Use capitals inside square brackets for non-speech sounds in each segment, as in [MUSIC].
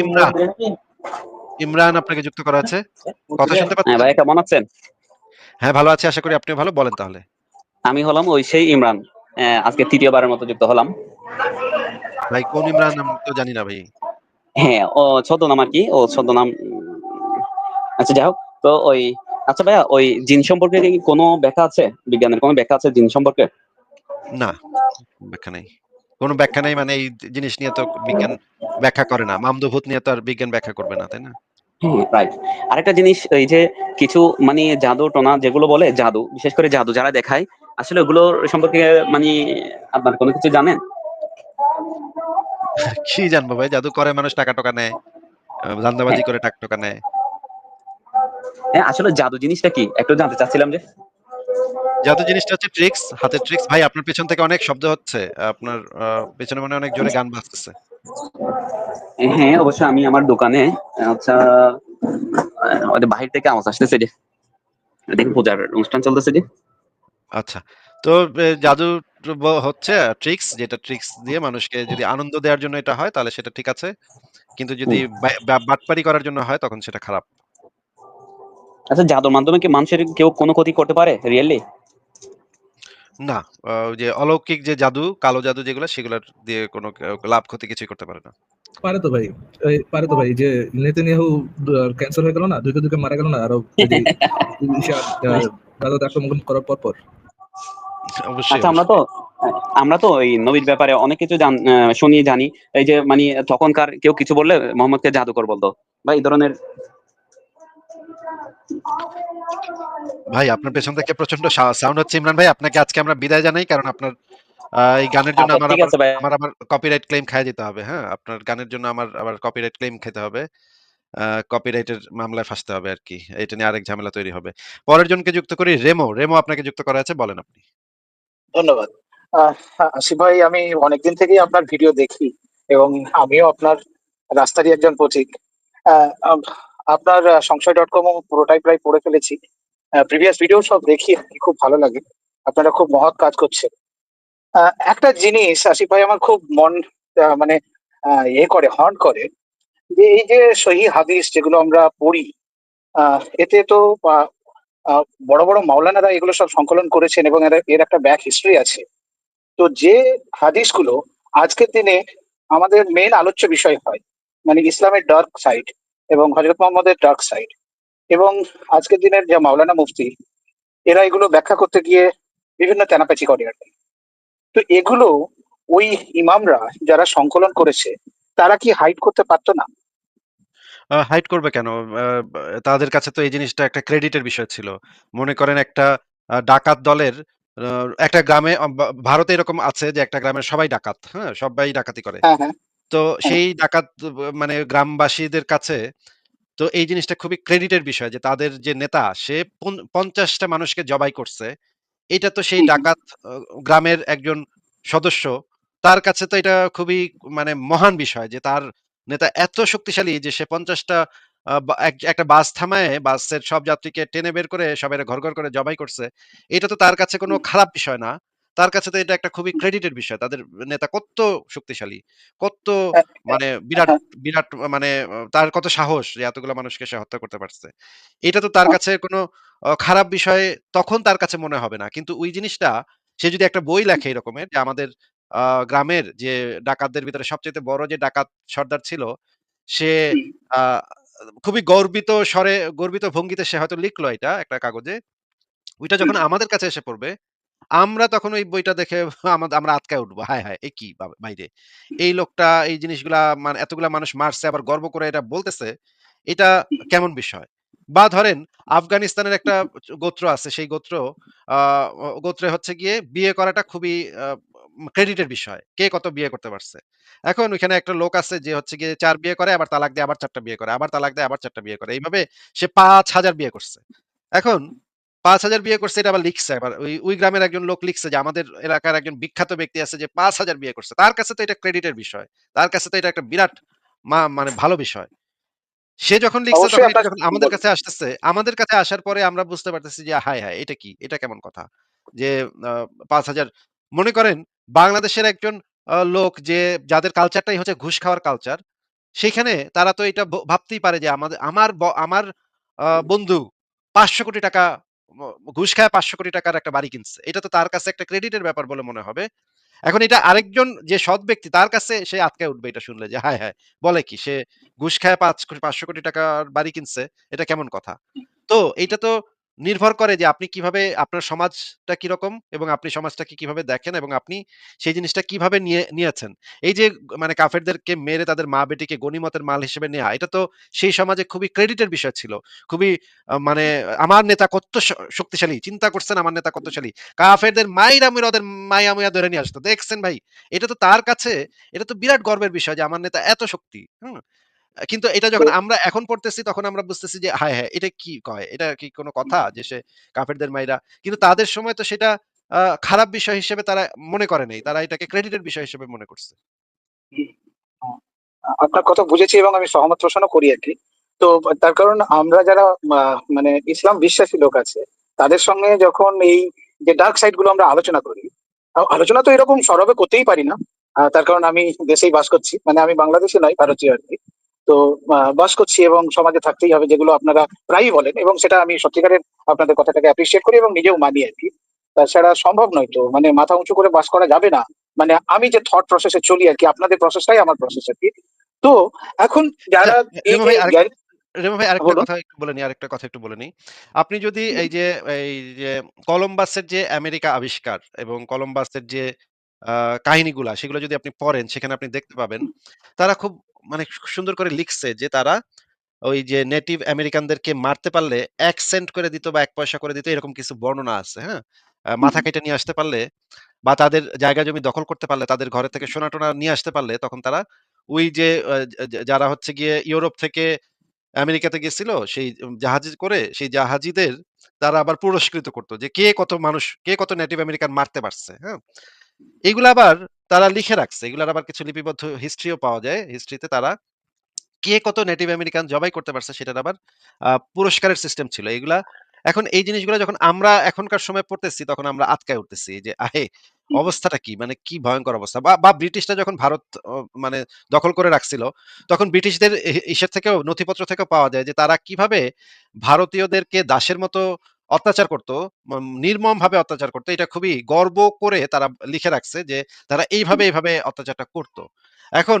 ইমরান। ইমরান আপনাকে যুক্ত করা আছে। কথা শুনতে হ্যাঁ পাচ্ছেন? ভাই কেমন আছেন? হ্যাঁ ভালো আছি। আশা করি আপনি ভালো। বলেন তাহলে। আমি হলাম ওই সেই ইমরান। আজকে তৃতীয়বারের মতো যুক্ত হলাম। ভাই কোন ইমরান আমি তো জানি না ভাই। হ্যাঁ ও ছদ্মনাম আর কি। ও ছদ্মনাম আচ্ছা যাই হোক। তো ওই আচ্ছা ভাইয়া ওই জিন সম্পর্কে কি কোনো ব্যাখ্যা আছে? বিজ্ঞানের কোনো ব্যাখ্যা আছে জিন সম্পর্কে? না ব্যাখ্যা নেই। কোনো ব্যাখ্যা নেই মানে এই জিনিস নিয়ে তো বিজ্ঞান ব্যাখ্যা করে না। মামদভূত নিয়ে তো আর বিজ্ঞান ব্যাখ্যা করবে না তাই না? রাইট আরেকটা জিনিস এই যে কিছু মানে জাদু টোনা যেগুলো বলে জাদু বিশেষ করে জাদু যারা দেখায় আসলে ওগুলো সম্পর্কে মানে আপনার কোনো কিছু জানেন? কি জানব ভাই? জাদু করে মানুষ টাকা টাকা নেয় ধান্দাবাজি করে টাকা টাকা নেয়। হ্যাঁ আসলে জাদু জিনিসটা কি? একটু জানতে চাচ্ছিলাম যে। জাদু জিনিসটা হচ্ছে ট্রিক্স হাতের ট্রিক্স ভাই আপনার পেছন থেকে অনেক শব্দ হচ্ছে। আপনার পেছনে মনে অনেক জোরে গান বাজতেছে। হ্যাঁ অবশ্যই আমি আমার দোকানে আচ্ছা ওদের বাহির থেকে আওয়াজ আসতেছে যে দেখুন পূজার অনুষ্ঠান চলতেছে যে। আচ্ছা তো জাদু হচ্ছে ট্রিক্স যেটা ট্রিক্স দিয়ে মানুষকে যদি আনন্দ দেওয়ার জন্য এটা হয় তাহলে সেটা ঠিক আছে। কিন্তু যদি বাটপারি করার জন্য হয় তখন সেটা খারাপ। আচ্ছা জাদুর মাধ্যমে কি মানুষের কেউ কোনো ক্ষতি করতে পারে রিয়েলি না আহ, ওই যে অলৌকিক যে জাদু কালো জাদু যেগুলো সেগুলোর দিয়ে কোনো ক- লাভ ক্ষতি কিছুই করতে পারে না। পারে তো ভাই এই পারে তো ভাই যে নেতানিয়াহু ক্যান্সার হয়ে গেল না দুইকে দুইকে মারা গেল না আরও এই যে ইসা, আহ, গাজাতে আক্রমণ করার পর পর। অবশ্যই আচ্ছা আমরা তো আমরা তো এই নবীর ব্যাপারে অনেক কিছু জান আহ, শুনি জানি। এই যে মানে তখনকার কেউ কিছু বললে মোহাম্মদকে জাদুকর বলতো। বা এই ধরনের ভাই আপনার পেছন থেকে প্রচণ্ড সাউন্ড হচ্ছে। ইমরান ভাই আপনাকে আজকে আমরা বিদায় জানাই কারণ আপনার এই গানের জন্য আচ্ছা, আমার ভাই। আমার কপিরাইট ক্লেম খাইয়ে দিতে হবে হ্যাঁ? আপনার গানের জন্য আমার আবার কপিরাইট ক্লেম খেতে হবে কপিরাইটের মামলায় ফাঁসতে হবে আর কি। এটা নিয়ে আরেক ঝামেলা তৈরি হবে। পরের জনকে যুক্ত করি রেমো। রেমো আপনাকে যুক্ত করা আছে বলেন আপনি। ধন্যবাদ। আসিফ ভাই আমি অনেকদিন থেকেই আপনার ভিডিও দেখি এবং আমিও আপনার রাস্তারই একজন পথিক। আপনার সংশয় ডট কম পুরোটাই প্রায় পড়ে ফেলেছি। প্রিভিয়াস ভিডিও সব দেখি, খুব ভালো লাগে। আপনারা খুব মহৎ কাজ করছেন। একটা জিনিস আসিফ ভাই আমার খুব মন মানে ইয়ে করে, হর্ন করে যে এই যে সহি হাদিস যেগুলো আমরা পড়ি এতে তো বড় বড় মাওলানারা এগুলো সব সংকলন করেছেন এবং এর এর একটা ব্যাক হিস্ট্রি আছে। তো যে হাদিসগুলো আজকের দিনে আমাদের মেন আলোচ্য বিষয় হয় মানে ইসলামের ডার্ক সাইড এবং হজরত মোহাম্মদের ডার্ক সাইড এবং আজকের দিনের যে মাওলানা মুফতি এরা এগুলো ব্যাখ্যা করতে গিয়ে বিভিন্ন তেনাপেচি করে আর কি। তো এগুলো ওই ইমামরা যারা সংকলন করেছে তারা কি হাইড করতে পারতো না? হাইড করবে কেন? তাদের কাছে তো এই জিনিসটা একটা ক্রেডিটের বিষয় ছিল। মনে করেন একটা ডাকাত দলের একটা গ্রামে ভারতে এরকম আছে যে একটা গ্রামের সবাই ডাকাত হ্যাঁ? সবাই ডাকাতি করে। হ্যাঁ হ্যাঁ। তো সেই ডাকাত মানে গ্রামবাসীদের কাছে তো এই জিনিসটা খুবই ক্রেডিটের বিষয় যে তাদের যে নেতা সে পঞ্চাশটা মানুষকে জবাই করছে। এটা তো সেই। ডাকাত গ্রামের একজন সদস্য তার কাছে তো এটা খুবই মানে মহান বিষয় যে তার নেতা এত শক্তিশালী যে সে পঞ্চাশটা একটা বাস থামায় বাসের সব যাত্রীকে টেনে বের করে সবাই ঘর ঘর করে জবাই করছে। এটা তো তার কাছে কোনো খারাপ বিষয় না। তার কাছে তো এটা একটা খুবই ক্রেডিটের বিষয়। তাদের নেতা কত শক্তিশালী কত হ্যাঁ, মানে বিরাট হ্যাঁ। বিরাট মানে তার কত সাহস যে এতগুলো মানুষকে সে হত্যা করতে পারছে। এটা তো তার কাছে কোনো খারাপ বিষয় তখন তার কাছে মনে হবে না। কিন্তু ওই জিনিসটা সে যদি একটা বই লেখে এরকমের যে আমাদের গ্রামের যে ডাকাতদের ভিতরে সবচেয়ে বড় যে ডাকাত সর্দার ছিল সে আহ, খুবই গর্বিত স্বরে গর্বিত ভঙ্গিতে সে হয়তো লিখলো এটা একটা কাগজে। ওইটা যখন আমাদের কাছে এসে পড়বে আমরা তখন ওই বইটা দেখে [LAUGHS] আমাদের আমরা আটকায় উঠবো। হায় হায় এ কি বা- বাইরে। এই লোকটা এই জিনিসগুলা মানে এতগুলা মানুষ মারছে আবার গর্ব করে এটা বলতেছে এটা [LAUGHS] কেমন বিষয়? বা ধরেন আফগানিস্তানের একটা [LAUGHS] গোত্র আছে সেই গোত্র আহ গোত্রে হচ্ছে গিয়ে বিয়ে করাটা খুবই ক্রেডিটের বিষয় কে কত বিয়ে করতে পারছে। এখন ওইখানে একটা লোক আছে যে হচ্ছে গিয়ে চার বিয়ে করে আবার তালাক দিয়ে আবার চারটা বিয়ে করে আবার তালাক দিয়ে আবার চারটা বিয়ে করে। এইভাবে সে পাঁচ হাজার বিয়ে করছে। এখন পাঁচ হাজার বিয়ে করছে এটা আবার লিখছে আবার। ওই ওই গ্রামের একজন লোক লিখছে যে আমাদের এলাকার একজন বিখ্যাত ব্যক্তি আছে যে পাঁচ হাজার বিয়ে করছে। তার কাছে তো এটা ক্রেডিটের বিষয়। তার কাছে তো এটা একটা বিরাট মা- মানে ভালো বিষয়। সে যখন লিখছে তখন যখন আমাদের কাছে আসতেছে আমাদের কাছে আসার পরে আমরা বুঝতে পারতেছি যে হায় হায় এটা কি? এটা কেমন কথা? যে পাঁচ হাজার মনে করেন বাংলাদেশের একজন লোক যে যাদের কালচারটাই হচ্ছে ঘুষ খাওয়ার কালচার সেখানে তারা তো এটা ভাবতেই পারে যে আমাদের আমার আমার বন্ধু ৳৫০০,০০,০০,০০০ ম ঘুষ খায় পাঁচশো কোটি টাকার একটা বাড়ি কিনছে। এটা তো তার কাছে একটা ক্রেডিটের ব্যাপার বলে মনে হবে। এখন এটা আরেকজন যে সৎ ব্যক্তি, তার কাছে সে আটকায় উঠবে এটা শুনলে যে হ্যাঁ হ্যাঁ বলে কি? সে ঘুষ খায় পাঁচ কোটি টাকার বাড়ি কিনছে। এটা কেমন কথা? তো এটা তো নির্ভর করে যে আপনি কীভাবে আপনার সমাজটা কীরকম এবং আপনি সমাজটাকে কীভাবে দেখেন এবং আপনি সেই জিনিসটা কীভাবে নিয়ে নিয়েছেন। এই যে মানে কাফেরদেরকে মেরে তাদের মা-বেটিকে গনিমতের মাল হিসেবে নেয়া, এটা তো সেই সমাজে খুবই ক্রেডিটের বিষয় ছিল। খুবই মানে আমার নেতা কত শক্তিশালী। চিন্তা করছেন আমার নেতা কতশালী। কাফেরদের মাইরা মুইরা ওদের মাইয়া মুইয়া ধরে নিয়ে আসতো। দেখছেন ভাই? এটা তো তার কাছে এটা তো বিরাট গর্বের বিষয় যে আমার নেতা এত শক্তি। হুম? কিন্তু এটা যখন আমরা এখন পড়তেছি তখন আমরা বুঝতেছি যে হ্যাঁ হ্যাঁ এটা কি কয়? এটা কি কোন কথা? যে সে কাফেরদের মাইরা কিন্তু তাদের সময় তো সেটা খারাপ বিষয় হিসেবে তারা মনে করে নাই। তারা এটাকে ক্রেডিটের বিষয় হিসেবে মনে করছে। হ্যাঁ। আপনার কথা বুঝেছি এবং আমি সহমত পোষণও করি আর কি তো তার কারণ আমরা যারা মানে ইসলাম বিশ্বাসী লোক আছে, তাদের সঙ্গে যখন এই যে ডার্ক সাইডগুলো আমরা আলোচনা করি, আলোচনা তো এরকম সরবে করতেই পারি না। তার কারণ আমি দেশেই বাস করছি। মানে আমি বাংলাদেশী নয় ভারতীয় আরকি। তো বাস করছি এবং সমাজে থাকতেই হবে যেগুলো আপনারা প্রায়ই বলেন এবং সেটা আমি সত্যিকারের আপনাদের কথাটাকে অ্যাপ্রিশিয়েট করি এবং নিজেও মানি আরকি। তাছাড়া সম্ভব নয় তো। মানে মাথা উঁচু করে বাস করা যাবে না। মানে আমি যে থট প্রসেস চলি আর কি আপনাদের প্রসেসটাই আমার প্রসেস আরকি। তো এখন আচ্ছা, যারা রেমা ভাই ভাই আরেকটা কথা একটু বলে নিই আরেকটা কথা একটু বলে নিই। আপনি যদি এই যে এই যে কলম্বাসের যে আমেরিকা আবিষ্কার এবং কলম্বাসের যে কাহিনীগুলা সেগুলো যদি আপনি পড়েন সেখানে আপনি দেখতে পাবেন। তারা খুব মানে সুন্দর করে লিখছে যে তারা ওই যে নেটিভ আমেরিকানদেরকে মারতে পারলে ১ সেন্ট করে দিত বা ১ পয়সা করে দিত এরকম কিছু বর্ণনা আছে, হ্যাঁ? মাথা কেটে নিয়ে আসতে পারলে বা তাদের জায়গা জমি দখল করতে পারলে, তাদের ঘরে থেকে সোনা-টোনা নিয়ে আসতে পারলে তখন তারা ওই যে যারা হচ্ছে গিয়ে ইউরোপ থেকে আমেরিকাতে গেছিল সেই জাহাজে করে সেই জাহাজিদের তারা আবার পুরস্কৃত করতো যে কে কত মানুষ, কে কত নেটিভ আমেরিকান মারতে পারছে, হ্যাঁ? এগুলা আবার তারা লিখে রাখছে। এগুলার আবার কিছু লিপিবদ্ধ হিস্ট্রিও পাওয়া যায়। হিস্ট্রিতে তারা কে কত নেটিভ আমেরিকান জবাই করতে পারছে সেটার আবার পুরস্কারের সিস্টেম ছিল। এগুলা এখন এই জিনিসগুলা যখন আমরা এখনকার সময় পড়তেছি তখন আমরা আঁতকায় উঠতেছি যে আহে। অবস্থাটা কি? মানে কি ভয়ঙ্কর অবস্থা। বা, বা ব্রিটিশরা যখন ভারত মানে দখল করে রাখছিল তখন ব্রিটিশদের ইসের থেকেও নথিপত্র থেকেও পাওয়া যায় যে তারা কীভাবে ভারতীয়দেরকে দাসের মতো অত্যাচার করত, মম নির্মমভাবে অত্যাচার করত। এটা খুবই গর্ব করে তারা লিখে রাখছে যে তারা এইভাবে, এইভাবে অত্যাচারটা করত। এখন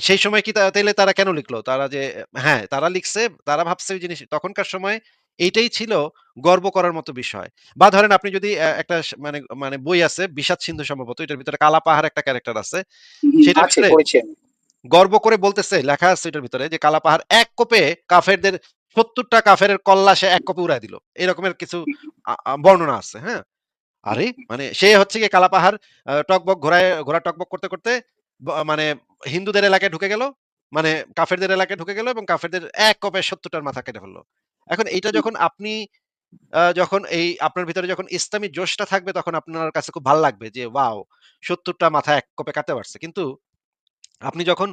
সেই সময় কি তা তাইলে তারা কেন লিখলো? তারা যে হ্যাঁ, তারা লিখছে, তারা ভাবছে ওই জিনিস তখনকার সময় এইটাই ছিল গর্ব করার মতো বিষয়। বা ধরেন আপনি যদি একটা মানে মানে বই আছে বিষাদ সিন্ধু সম্ভবত এটার ভিতরে কালা পাহাড় একটা ক্যারেক্টার আছে। আমি। গর্ব করে বলতেছে, লেখা আছে এটার ভিতরে যে কালা পাহাড় এক কোপে কাফেরদের ৭০ টা কাফেরের কল্লা সে এক কোপে উড়ায় দিল। এরকমের কিছু বর্ণনা আছে, হ্যাঁ? আরে! মানে সে হচ্ছে গিয়ে কালা পাহাড় আ টগবগ ঘোড়ায় ঘোড়া টগবগ করতে, করতে মানে হিন্দুদের এলাকায় ঢুকে গেল। মানে কাফেরদের এলাকায় ঢুকে গেল এবং কাফেরদের এক কপে সত্তরটার মাথা কেটে ফেলল। এখন এইটা যখন আপনি যখন এই আপনার ভিতরে যখন ইসলামী জোশটা থাকবে তখন আপনার কাছে খুব ভালো লাগবে যে ওয়াও! ৭০ টা মাথা এক কপে কাটতে পারছে। কিন্তু আপনি যখন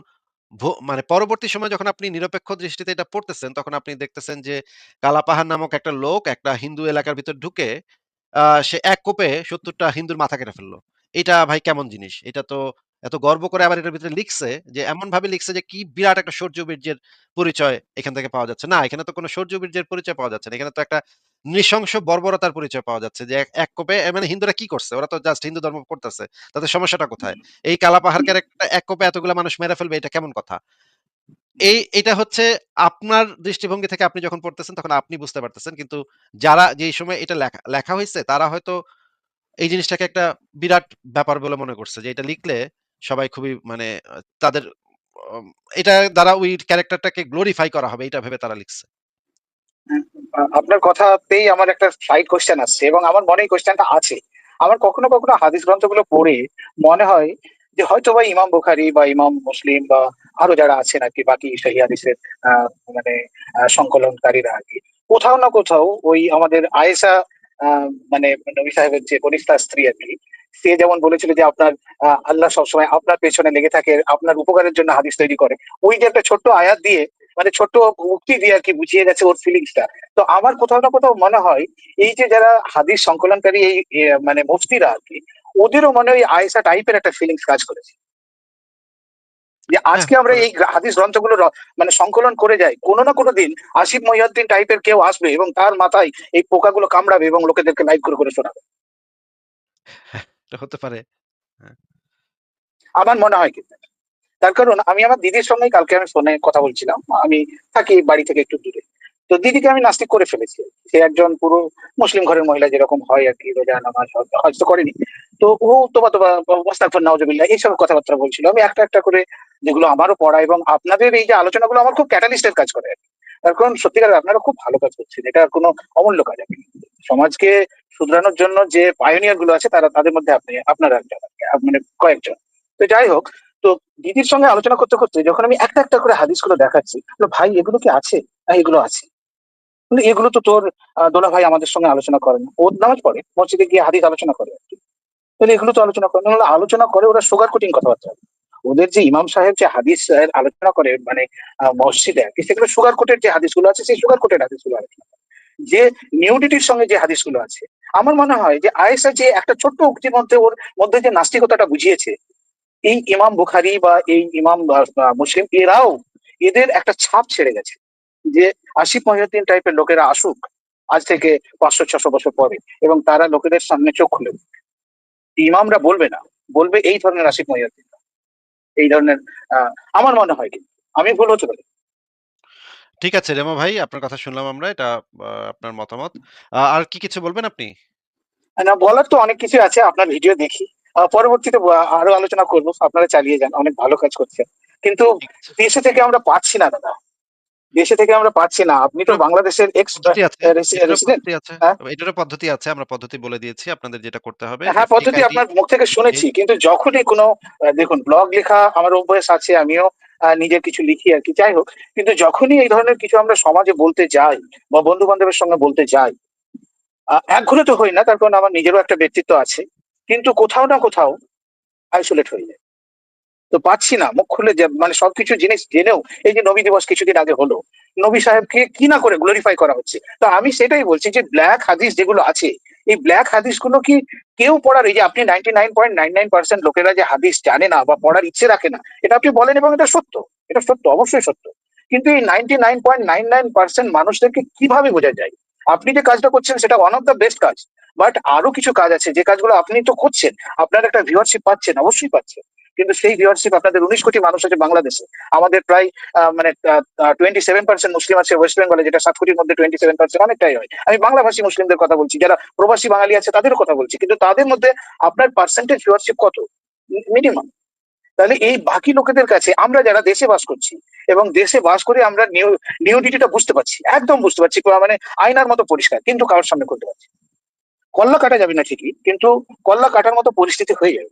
মানে পরবর্তী সময়ে যখন আপনি নিরপেক্ষ দৃষ্টিতে এটা পড়তেছেন, তখন আপনি দেখতেছেন যে কালাপাহাড় নামক একটা লোক একটা হিন্দু এলাকার ভিতর ঢুকে আহ, সে এক কোপে সত্তরটা হিন্দুর মাথা কেটে ফেলল এটা ভাই কেমন জিনিস? এটা তো এত গর্ব করে আবার এটার ভিতরে লিখছে যে এমনভাবে লিখছে যে কি বিরাট একটা শৌর্য-বীর্যের পরিচয় এখান থেকে পাওয়া যাচ্ছে। না, এখানে তো কোনো শৌর্য-বীর্যের পরিচয় পাওয়া যাচ্ছে না। এখানে তো একটা নৃশংস বর্বরতার পরিচয় পাওয়া যাচ্ছে যে এক কোপে মানে হিন্দুরা কি করছে? ওরা তো জাস্ট হিন্দু ধর্ম করতেছে। তাদের সমস্যাটা কোথায়? এই কালাপাহাড় হুম। ক্যারেক্টারটা এক কোপে এতগুলা মানুষ মেরে ফেলবে এটা কেমন কথা? এই এটা হচ্ছে আপনার দৃষ্টিভঙ্গি থেকে আপনি যখন পড়তেছেন তখন আপনি বুঝতে পারতেছেন। কিন্তু যারা যেই সময় এটা লেখা লেখা হয়েছে তারা হয়তো এই জিনিসটাকে একটা বিরাট ব্যাপার বলে মনে করছে যে এটা লিখলে সবাই খুবই মানে তাদের এটা দ্বারা ওই ক্যারেক্টারটাকে গ্লোরিফাই করা হবে এটা ভেবে তারা লিখছে। আপনার কথাতেই আমার একটা সাইড কোয়েশ্চেন আসছে এবং আমার মনে এই কোয়েশ্চেনটা আছে। আমার কখনো, কখনো হাদিস গ্রন্থগুলো পড়ে মনে হয় যে হয়তোবা ইমাম বুখারি বা ইমাম মুসলিম বা আরও যারা আছেন আরকি বাকি সহিহ হাদিসের মানে সংকলনকারীরা আরকি। কোথাও না কোথাও ওই আমাদের আয়েশা আ মানে নবী সাহেবের যে কনিষ্ঠা স্ত্রী আরকি, সে যেমন বলেছিল যে আপনার আল্লাহ সবসময় আপনার পেছনে লেগে থাকে, আপনার উপকারের জন্য হাদিস তৈরি করে। ওই যে একটা ছোট্ট আয়াত দিয়ে মানে ছোট্ট উক্তি দিয়ে আর কি বুঝিয়ে গেছে ওর ফিলিংসটা। তো আমার কোথাও না কোথাও মনে হয় এই যে যারা হাদিস সংকলনকারী এই মানে মুফতিরা আর কি ওদেরও মনে হয় আয়েশা টাইপের একটা ফিলিংস কাজ করেছে। যে আজকে আমরা এই হাদিস গ্রন্থগুলো মানে সংকলন করে যাই কোনো না কোনো দিন আসিফ মহিউদ্দিন টাইপের কেউ আসবে এবং তার মাথায় এই পোকাগুলো কামড়াবে এবং লোকেদেরকে লাইভ করে করে শোনাবে এটা হতে পারে। আমার মনে হয় কিন্তু তার কারণ আমি আমার দিদির সঙ্গে কালকে আমি ফোনে কথা বলছিলাম। আমি থাকি বাড়ি থেকে একটু দূরে। তো দিদিকে আমি নাস্তিক করে ফেলেছি। সে একজন পুরো মুসলিম ঘরের মহিলা যেরকম হয় আর কি, রোজা, নামাজ হজ- হজ তো করেনি। তো ও তোবা তোবা, মোস্তাকফর নওয়াজবিল্লাহ এইসব কথাবার্তা বলছিল। আমি একটা একটা করে যেগুলো আমারও পড়া এবং আপনাদের এই যে আলোচনাগুলো আমার খুব ক্যাটালিস্টের কাজ করে আর কি। তার কারণ সত্যিকার আপনারা খুব ভালো কাজ করছেন। এটা কোনো অমূল্য কাজ আপনি সমাজকে শুধরানোর জন্য যে পায়োনিয়ারগুলো আছে তারা তাদের মধ্যে আপনি আপনারা একজন মানে কয়েকজন। তো যাই হোক তো দিদির সঙ্গে আলোচনা করতে করতে যখন আমি একটা একটা করে হাদিসগুলো দেখাচ্ছি ভাই এগুলো কি আছে? হ্যাঁ এগুলো আছে। এগুলো তো তোর দোলা ভাই আমাদের সঙ্গে আলোচনা করেন ও নামাজ পড়ে মসজিদে গিয়ে হাদিস আলোচনা করে আর কি। এগুলো তো আলোচনা করে না, আলোচনা করে ওরা সুগার কোটিং কথাবার্তা ওদের যে ইমাম সাহেব যে হাদিস আলোচনা করে মানে মসজিদে আর কি সেগুলো সুগার কোটের যে হাদিসগুলো আছে সেই সুগার কোটের হাদিসগুলো আলোচনা করে। যে নিউডিটির সঙ্গে যে হাদিসগুলো আছে, আমার মনে হয় যে আয়েসা যে একটা ছোট্ট উক্তির মধ্যে ওর মধ্যে যে নাস্তিকতাটা বুঝিয়েছে, এই ইমাম বুখারি বা এই ইমাম মুসলিম এরাও এদের একটা ছাপ ছেড়ে গেছে যে আসিফ মহিউদ্দিন টাইপের লোকেরা আসুক, আজ থেকে পাঁচশো, ছশো বছর পরে এবং তারা লোকেদের সামনে চোখ খুলে ইমামরা বলবে না, বলবে এই ধরনের আসিফ মহিউদ্দিন এই ধরনের আমার মনে হয় কিন্তু। আমি ভুল হতে পারি। ঠিক আছে রেমা ভাই আপনার কথা শুনলাম আমরা। এটা আপনার মতামত। আর কি কিছু বলবেন আপনি? না বলার তো অনেক কিছু আছে আপনার ভিডিও দেখি পরবর্তীতে আরও আলোচনা করব আপনারা চালিয়ে যান অনেক ভালো কাজ করছেন কিন্তু দেশে থেকে আমরা পাচ্ছি না দাদা দেশে থেকে আমরা পাচ্ছি না আপনি তো বাংলাদেশের এক্স রেসিডেন্ট। হ্যাঁ? এটারও পদ্ধতি আছে। আমরা পদ্ধতি বলে দিয়েছি আপনাদের যেটা করতে হবে। হ্যাঁ পদ্ধতি আপনার মুখ থেকে শুনেছি কিন্তু যখনই কোনো দেখুন ব্লগ লেখা আমার অভ্যাস আছে আমিও নিজের কিছু লিখি আর কি যাই হোক কিন্তু যখনই এই ধরনের কিছু আমরা সমাজে বলতে যাই বা বন্ধু বান্ধবের সঙ্গে বলতে যাই একঘরে তো হই না তার কারণ আমার নিজেরও একটা ব্যক্তিত্ব আছে কিন্তু কোথাও না কোথাও আইসোলেট হয়ে যায় তো পাচ্ছি না, মুখ খুলে মানে সবকিছু জিনিস জেনেও এই যে নবী দিবস কিছুদিন আগে হলো, নবী সাহেবকে কি না করে গ্লোরিফাই করা হচ্ছে? তো আমি সেটাই বলছি যে ব্ল্যাক হাদিস যেগুলো আছে, এই ব্ল্যাক হাদিসগুলো কি কেউ পড়ার এই যে আপনি ninety nine point nine nine percent লোকেরা যে হাদিস জানে না বা পড়ার ইচ্ছে রাখে না, এটা আপনি বলেন এবং এটা সত্য এটা সত্য, অবশ্যই সত্য। কিন্তু এই ninety nine point nine nine percent মানুষদেরকে কীভাবে বোঝা যায়? আপনি যে কাজটা করছেন সেটা ওয়ান অফ দ্য বেস্ট কাজ বাট আরও কিছু কাজ আছে, যে কাজগুলো আপনি তো করছেন আপনার একটা ভিউয়ারশিপ পাচ্ছেন, অবশ্যই পাচ্ছেন। কিন্তু সেই ভিউয়ারশিপ আপনাদের উনিশ কোটি মানুষ আছে বাংলাদেশে। আমাদের প্রায় মানে টোয়েন্টি সেভেন পার্সেন্ট মুসলিম আছে ওয়েস্ট বেঙ্গলে যেটা সাত কোটির মধ্যে টোয়েন্টি সেভেন পার্সেন্ট অনেকটাই হয়। আমি বাংলাভাষী মুসলিমদের কথা বলছি, যারা প্রবাসী বাঙালি আছে তাদেরও কথা বলছি, কিন্তু তাদের মধ্যে আপনার পার্সেন্টেজ ভিউয়ারশিপ কত? মিনিমাম তাহলে এই বাকি লোকেদের কাছে আমরা যারা দেশে বাস করছি, এবং দেশে বাস করে আমরা নিউ নিউডিটিটা বুঝতে পারছি, একদম বুঝতে পারছি মানে আয়নার মতো পরিষ্কার, কিন্তু কারোর সামনে করতে পারছি। কল্লা কাটা যাবে না ঠিকই, কিন্তু কল্লা কাটার মতো পরিস্থিতি হয়ে যাবে।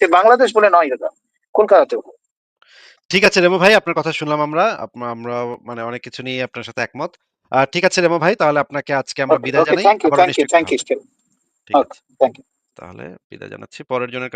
বাংলাদেশ বলে নয় দাদা কলকাতাতেও ঠিক আছে রেমো ভাই আপনার কথা শুনলাম আমরা। আমরা মানে অনেক কিছু নিয়ে আপনার সাথে একমত। আর ঠিক আছে রেমো ভাই তাহলে আপনাকে আজকে আমরা বিদায় জানাই। Thank you thank you thank you. Thank তাহলে বিদায় জানাচ্ছি। পরের জনের কাছে